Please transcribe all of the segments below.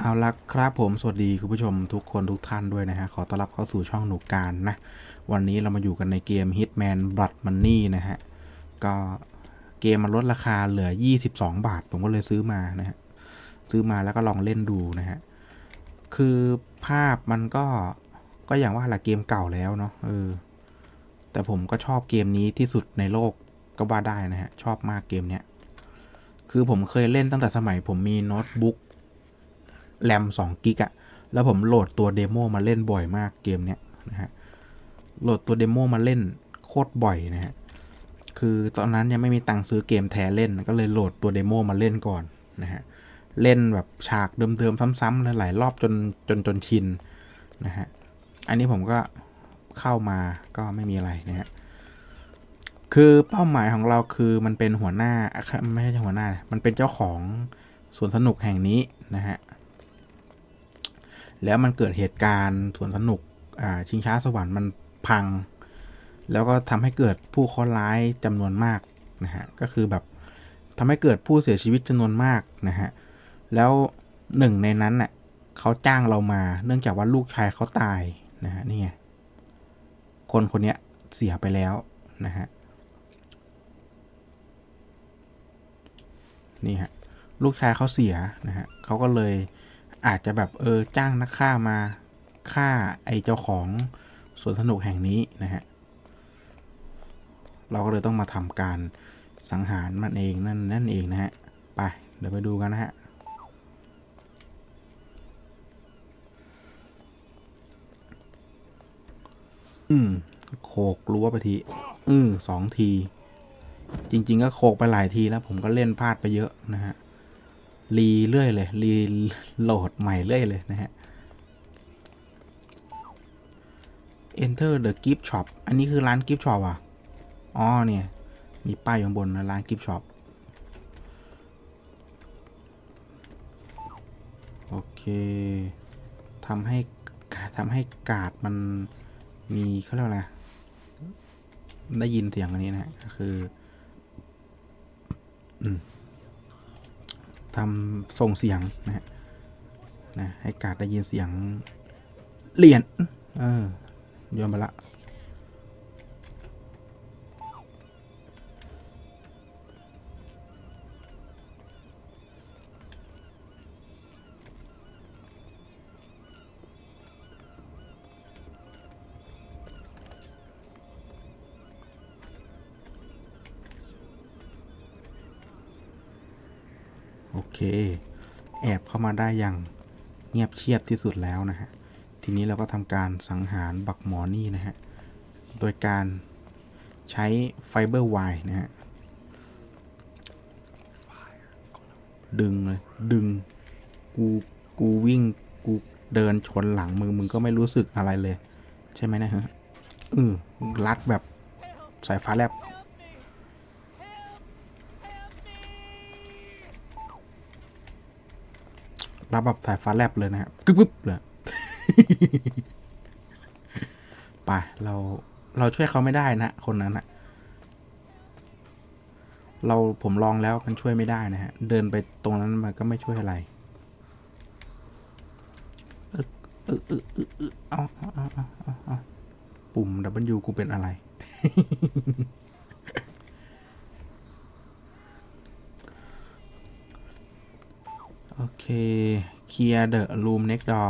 เอาละครับผมสวัสดีคุณผู้ชมทุกคนทุกท่านด้วยนะฮะ ขอต้อนรับเข้าสู่ช่องหนูการนะ วันนี้เรามาอยู่กันในเกม Hitman Blood Money นะฮะ ก็เกมมันลดราคาเหลือ 22 บาท ผมก็เลยซื้อมานะฮะ ซื้อมาแล้วก็ลองเล่นดูนะฮะ คือภาพมันก็ก็อย่างว่าแหละเกมเก่าแล้วเนาะเออแต่ผมก็ชอบเกมนี้ที่สุดในโลกก็ว่าได้นะฮะ ชอบมากเกมเนี้ยคือผมเคยเล่นตั้งแต่สมัยผมมีโน้ตบุ๊ก แรม2กิกอะแล้วผมโหลดตัวเดโมมาเล่นบ่อยมากเกมเนี้ยนะฮะ โหลดตัวเดโมมาเล่นโคตรบ่อยนะฮะ คือตอนนั้นยังไม่มีตังค์ซื้อเกมแท้เล่น ก็เลยโหลดตัวเดโมมาเล่นก่อนนะฮะ เล่นแบบฉากเดิมๆซ้ำๆหลายๆรอบจนจนจนชินนะฮะ อันนี้ผมก็เข้ามาก็ไม่มีอะไรนะฮะ คือเป้าหมายของเราคือมันเป็นหัวหน้าไม่ใช่หัวหน้า มันเป็นเจ้าของสวนสนุกแห่งนี้นะฮะ แล้วมันเกิดเหตุการณ์สวนสนุกอ่าชิงช้าสวรรค์มันพัง แล้วก็ทำให้เกิดผู้เคราะห์ร้ายจำนวนมากนะฮะก็คือแบบทำให้เกิดผู้เสียชีวิตจำนวนมากนะฮะแล้วหนึ่งในนั้นน่ะเขาจ้างเรามาเนื่องจากว่าลูกชายเขาตายนะฮะนี่ไงคนคนเนี้ยเสียไปแล้วนะฮะนี่ฮะลูกชายเขาเสียนะฮะเขาก็เลย อาจจะแบบเออจ้างนักฆ่ามาฆ่าไอเจ้าของสวนสนุกแห่งนี้นะฮะ เราก็เลยต้องมาทำการสังหารมันเองนั่นนั่นเองนะฮะ ไป เดี๋ยวไปดูกันนะฮะ อืม โขกรั้วไปที อือสองที จริง ๆ ก็โขกไปหลายทีแล้วผมก็เล่นพลาดไปเยอะนะฮะ รีเรื่อยเลยรีโหลดใหม่เรื่อยเลยนะฮะ enter the gift shop อันนี้คือร้าน gift shop อะ อ๋อเนี่ย มีป้ายอยู่บนนะร้าน gift shop โอเคทำให้ทำให้กาดมันมีเขาเรียกอะไร ได้ยินเสียงอันนี้นะฮะ ก็คือ อืม ทำส่งเสียงนะฮะนะให้กาดได้ยินเสียงเหรียญเออโยนไปละ เค แอบเข้ามาได้อย่างเงียบเชียบที่สุดแล้วนะฮะ ทีนี้เราก็ทำการสังหารบักหมอนี่นะฮะ โดยการใช้ไฟเบอร์ไวนะฮะ ดึงเลย ดึง กู กูวิ่ง กูเดินชนหลังมึงมึงก็ไม่รู้สึกอะไรเลย ใช่ไหมนะฮะ อือรัดแบบสายฟ้าแลบ รับแบบสายฟ้าแลบเลยนะฮะกึ๊บกึ๊บเลยไปเราเราช่วยเขาไม่ได้นะคนนั้นอะเราผมลองแล้วมันช่วยไม่ได้นะฮะ เดินไปตรงนั้นมันก็ไม่ช่วยอะไรเออเออเออเออเออเอเอาเอาเอาเอาเอาปุ่ม W กูเป็นอะไร โอ เคเคลียร์เดอะรูมเน็กดอ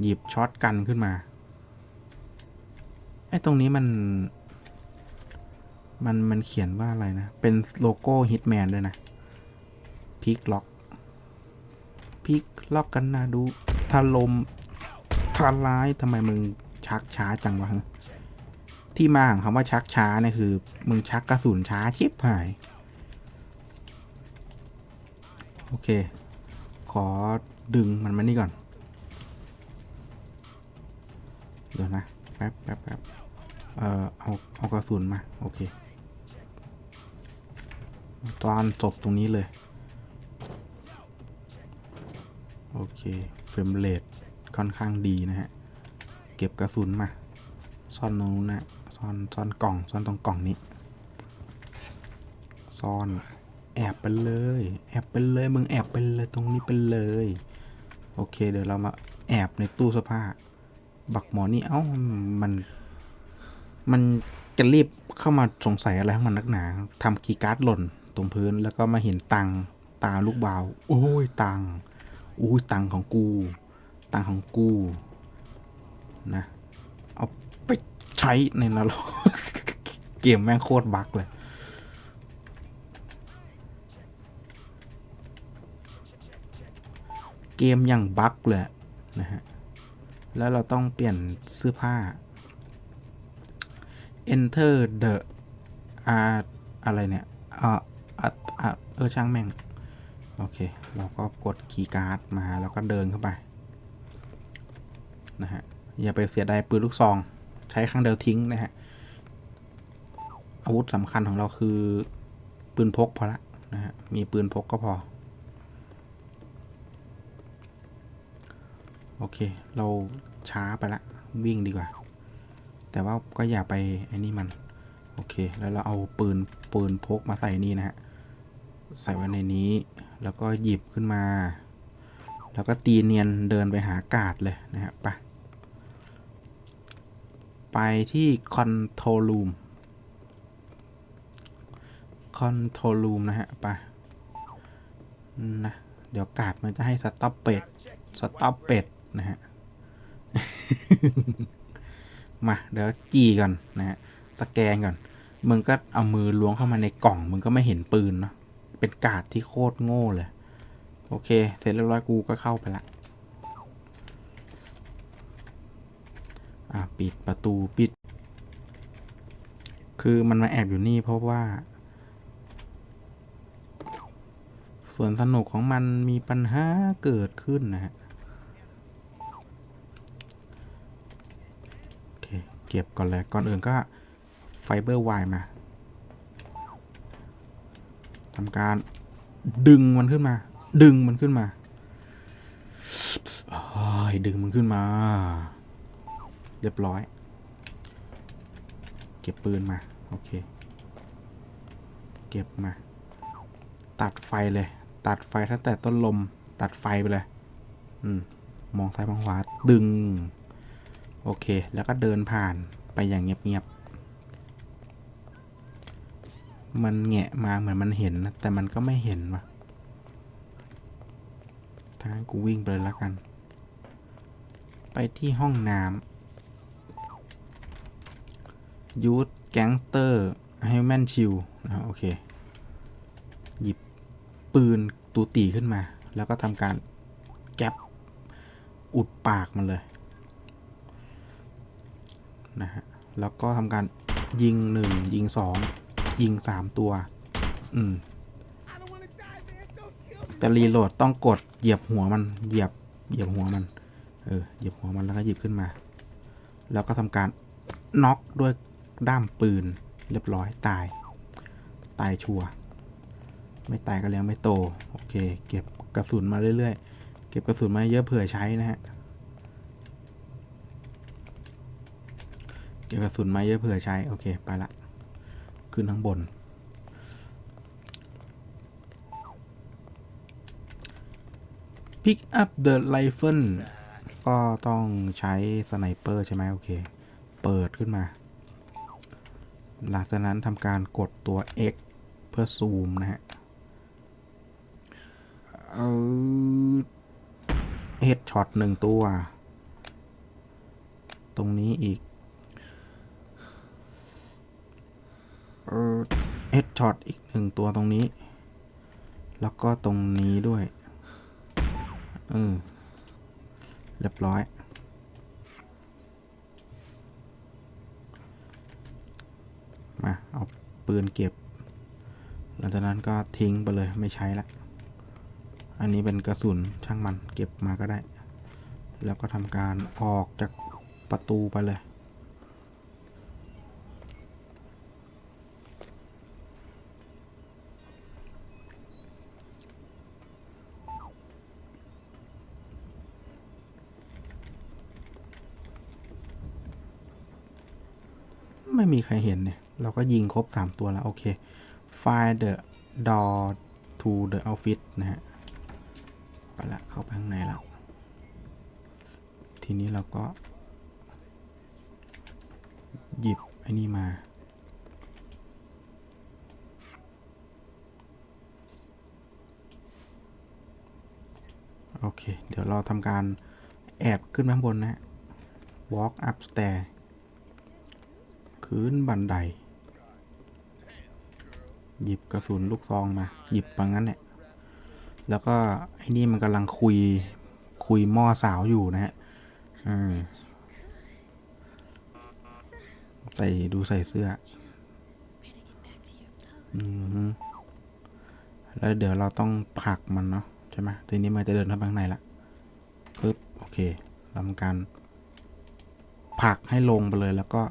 หยิบช็อตกันขึ้นมา ไอ้ตรงนี้มัน มัน มันเขียนว่าอะไรนะ เป็นโลโก้ฮิตแมนด้วยนะพิกล็อกพิกล็อกกันนะดูถลมทลายทำไมมึงชักช้าจังวะที่มาของคำว่าชักช้าเนี่ยคือ มึงชักกระสุนช้าชิบหาย โอเค ขอดึงมันมานี่ก่อน เดี๋ยวนะ แป๊บแป๊บแป๊บเอ่อเอาเอากระสุนมา โอเค ตอนจบตรงนี้เลย โอเคเฟรมเรทค่อนข้างดีนะฮะ เก็บกระสุนมา ซ่อนตรงนู้นนะซ่อนซ่อนกล่อง ซ่อนตรงกล่องนี้ ซ่อนแอบไปเลย แอบไปเลยมึงแอบไปเลยตรงนี้ไปเลย โอเค เดี๋ยวเรามาแอบในตู้เสื้อผ้า บักหมอนี่เอ้ามัน มันจะรีบเข้ามาสงสัยอะไรของมันนักหนาทำคีย์การ์ดหล่นตรงพื้นแล้วก็มาเห็นตังตาลูกบาวโอ้ยตังอุ้ยตังของกู ตังของกูนะ เอาไปใช้ในนรกเกมแม่งโคตรบักเลย เกมอย่างบั๊กเลยนะฮะ แล้วเราต้องเปลี่ยนเสื้อผ้า enter the อ่าอะไรเนี่ยอ่าอ่าอ่าเออช่างแม่ง โอเค เราก็กดคีย์การ์ดมาแล้วก็เดินเข้าไป นะฮะ อย่าไปเสียดายปืนลูกซอง ใช้ครั้งเดียวทิ้งนะฮะ อาวุธสำคัญของเราคือปืนพกพอละนะฮะ มีปืนพกก็พอ โอเค เราช้าไปละ วิ่งดีกว่า แต่ว่าก็อย่าไปไอ้นี่มัน โอเค แล้วเราเอาปืนปืนพกมาใส่นี่นะฮะ ใส่ไว้ในนี้ แล้วก็หยิบขึ้นมา แล้วก็ตีเนียนเดินไปหากาดเลยนะฮะ ไป ไปที่คอนโทรลูมคอนโทรลูมนะฮะ ไป นะ เดี๋ยวกาดมันจะให้สต็อปเป็ด สต็อปเป็ด นะฮะ มาเดี๋ยวจีก่อนนะฮะ สแกนก่อน มึงก็เอามือล้วงเข้ามาในกล่อง มึงก็ไม่เห็นปืนเนาะ เป็นกาดที่โคตรโง่เลย โอเค เสร็จเรียบร้อยกูก็เข้าไปละ อะปิดประตูปิด คือมันมาแอบอยู่นี่เพราะว่าส่วนสนุกของมันมีปัญหาเกิดขึ้นนะฮะ โอ เก็บก่อนเลยก่อนอื่นก็ไฟเบอร์ไวมาทำการดึงมันขึ้นมา ดึงมันขึ้นมาดึงมันขึ้นมา เรียบร้อย เก็บปืนมา โอเค เก็บมา ตัดไฟเลย ตัดไฟตั้งแต่ต้นลม ตัดไฟไปเลย อืม มองซ้ายมองขวา ดึง โอเค แล้วก็เดินผ่านไปอย่างเงียบๆ มันแงะมาเหมือนมันเห็นนะ แต่มันก็ไม่เห็นว่ะถ้างั้นกูวิ่งไปเลยแล้วกัน ไปที่ห้องน้ำยูทแก๊งเตอร์ไฮแมนชิลนะโอเค หยิบปืนตูตีขึ้นมา แล้วก็ทำการแก๊ปอุดปากมันเลย นะฮะ แล้วก็ทำการยิงหนึ่งยิงสองยิงสามตัว อืมแต่รีโหลดต้องกดเหยียบหัวมันเหยียบเหยียบหัวมัน เออเหยียบหัวมันแล้วก็หยิบขึ้นมา แล้วก็ทำการน็อกด้วยด้ามปืน เรียบร้อยตาย ตายชัวร์ไม่ตายก็แล้วไม่โต โอเค เก็บกระสุนมาเรื่อยๆ เก็บกระสุนมาเยอะเผื่อใช้นะฮะ ก็บกระสุนมาเยอะเผื่อใช้ โอเค ไปละ ขึ้นข้างบน pick up the rifle ก็ต้องใช้สไนเปอร์ใช่ไหมโอเค เปิดขึ้นมา หลังจากนั้นทำการกดตัว X เพื่อซูมนะฮะเอาเฮดช็อตหนึ่งตัว ตรงนี้อีก เออเฮดช็อตอีกหนึ่งตัวตรงนี้ แล้วก็ตรงนี้ด้วยเออเรียบร้อย มา เอาปืนเก็บ หลังจากนั้นก็ทิ้งไปเลยไม่ใช้ละ อันนี้เป็นกระสุนช่างมันเก็บมาก็ได้ แล้วก็ทำการออกจากประตูไปเลย ไม่มีใครเห็นเนี่ย เราก็ยิงครบสามตัวแล้ว โอเค find the door to the office นะฮะ ไปละเข้าไปข้างในแล้ว ทีนี้เราก็ หยิบไอ้นี่มา โอเค เดี๋ยวเราทำการแอบขึ้นข้างบนนะฮะ walk up stair ขึ้นบันได หยิบกระสุนลูกซองมา หยิบมางั้นแหละ แล้วก็ไอ้นี่มันกำลังคุย คุยหม้อสาวอยู่นะฮะอืมใส่ดูใส่เสื้อ อืมแล้วเดี๋ยวเราต้องผลักมันเนาะใช่ไหมทีนี้มันจะเดินเข้าไปข้างในละปึ๊บ โอเคทำการผลักให้ลงไปเลยแล้วก็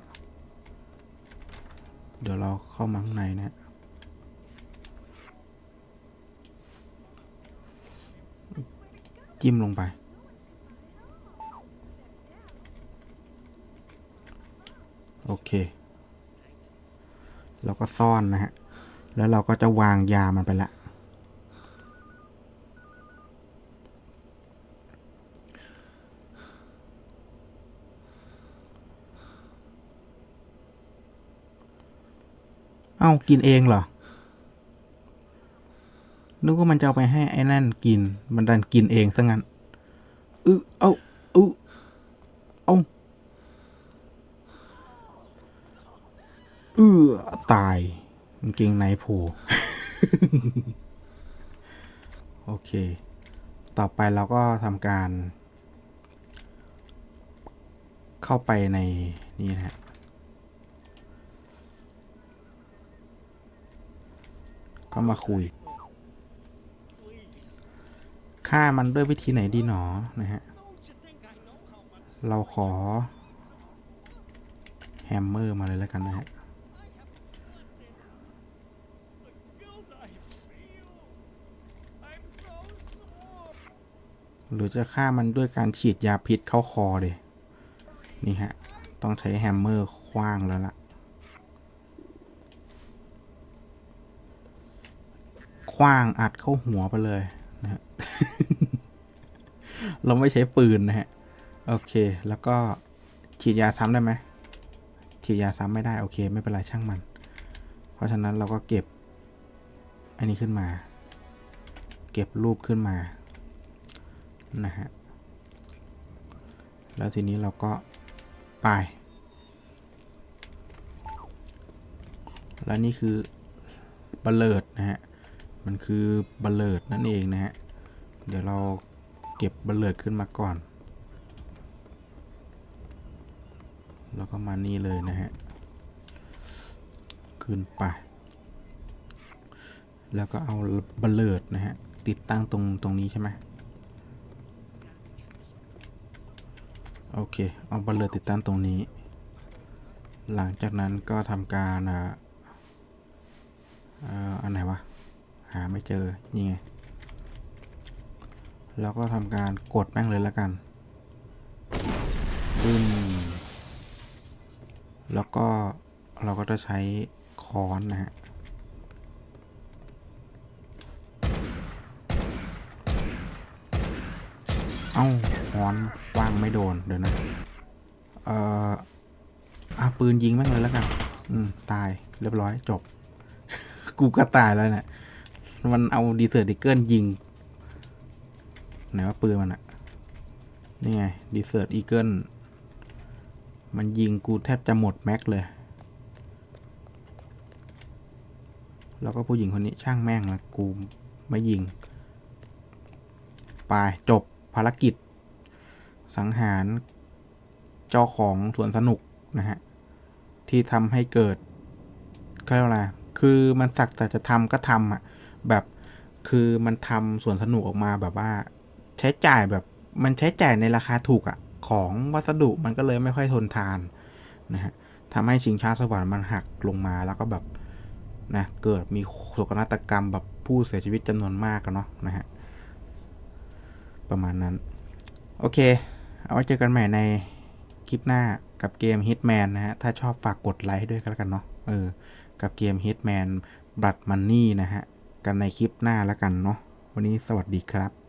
เดี๋ยวเราเข้ามาข้างในนะฮะจิ้มลงไปโอเคแล้วก็ซ่อนนะฮะ แล้วเราก็จะวางยามันไปละ เอ้ากินเองเหรอ นึกว่ามันจะเอาไปให้ไอ้นั่นกิน มันดันกินเองซะงั้นอึเอ้าอึเอ้าเออตายเกงในโผล่โอเค ต่อไปเราก็ทำการ เข้าไปในนี่นะฮะ ก็มาคุย ฆ่ามันด้วยวิธีไหนดีหนอ นะฮะ เราขอ แฮมเมอร์มาเลยแล้วกันนะฮะ หรือจะฆ่ามันด้วยการฉีดยาพิษเข้าคอเลย นี่ฮะ ต้องใช้แฮมเมอร์คว้างแล้วล่ะ ว้างอัดเข้าหัวไปเลยนะฮะเราไม่ใช้ปืนนะฮะ โอเค แล้วก็ฉีดยาซ้ำได้ไหมฉีดยาซ้ำไม่ได้ โอเค ไม่เป็นไรช่างมัน เพราะฉะนั้นเราก็เก็บ อันนี้ขึ้นมา เก็บรูปขึ้นมา นะฮะ แล้วทีนี้เราก็ไป แล้วนี่คือ บลเลิดนะฮะ มันคือบัลเลิดนั่นเองนะฮะ เดี๋ยวเราเก็บบัลเลิดขึ้นมาก่อน แล้วก็มานี่เลยนะฮะ ขึ้นไป แล้วก็เอาบัลเลิดนะฮะ ติดตั้งตรงตรงนี้ใช่ไหมโอเค เอาบัลเลอร์ติดตั้งตรงนี้ หลังจากนั้นก็ทำการอ่าอ่าอันไหนวะ หาไม่เจอ นี่ไง แล้วก็ทำการกดแม่งเลยแล้วกันปึ้มแล้วก็เราก็จะใช้ค้อนนะฮะ เอ้าค้อนว่างไม่โดน เดี๋ยวนะ เอ่ออาปืนยิงแม่งเลยแล้วกัน อืม ตายเรียบร้อยจบ กูก็ตายแล้วเนี่ย มันเอาดีเซอร์ดิเกิลยิง ไหนว่าปืนมันอะนี่ไงดีเซอร์อีเกิลมันยิงกูแทบจะหมดแม็กเลย แล้วก็ผู้หญิงคนนี้ช่างแม่งละกูไม่ยิง ไปจบภารกิจ สังหารเจ้าของสวนสนุกนะฮะ ที่ทำให้เกิดเขาเรียกว่าอะไรคือมันสักแต่จะทำก็ทำอะ แบบคือมันทำสวนสนุกออกมาแบบว่า ใช้จ่ายแบบมันใช้จ่ายในราคาถูกอะของวัสดุมันก็เลยไม่ค่อยทนทานนะฮะทำให้ชิงช้าสวรรค์มันหักลงมาแล้วก็แบบนะเกิดมีโศกนาฏกรรมแบบผู้เสียชีวิตจำนวนมากกันเนาะนะฮะประมาณนั้น โอเค เอาไว้เจอกันใหม่ในคลิปหน้ากับเกม Hitman นะฮะ ถ้าชอบฝากกดไลค์ให้ด้วยกันแล้วกันเนาะเออ กับเกม Hitman Blood Money นะฮะ กันในคลิปหน้าแล้วกันเนาะวันนี้สวัสดีครับ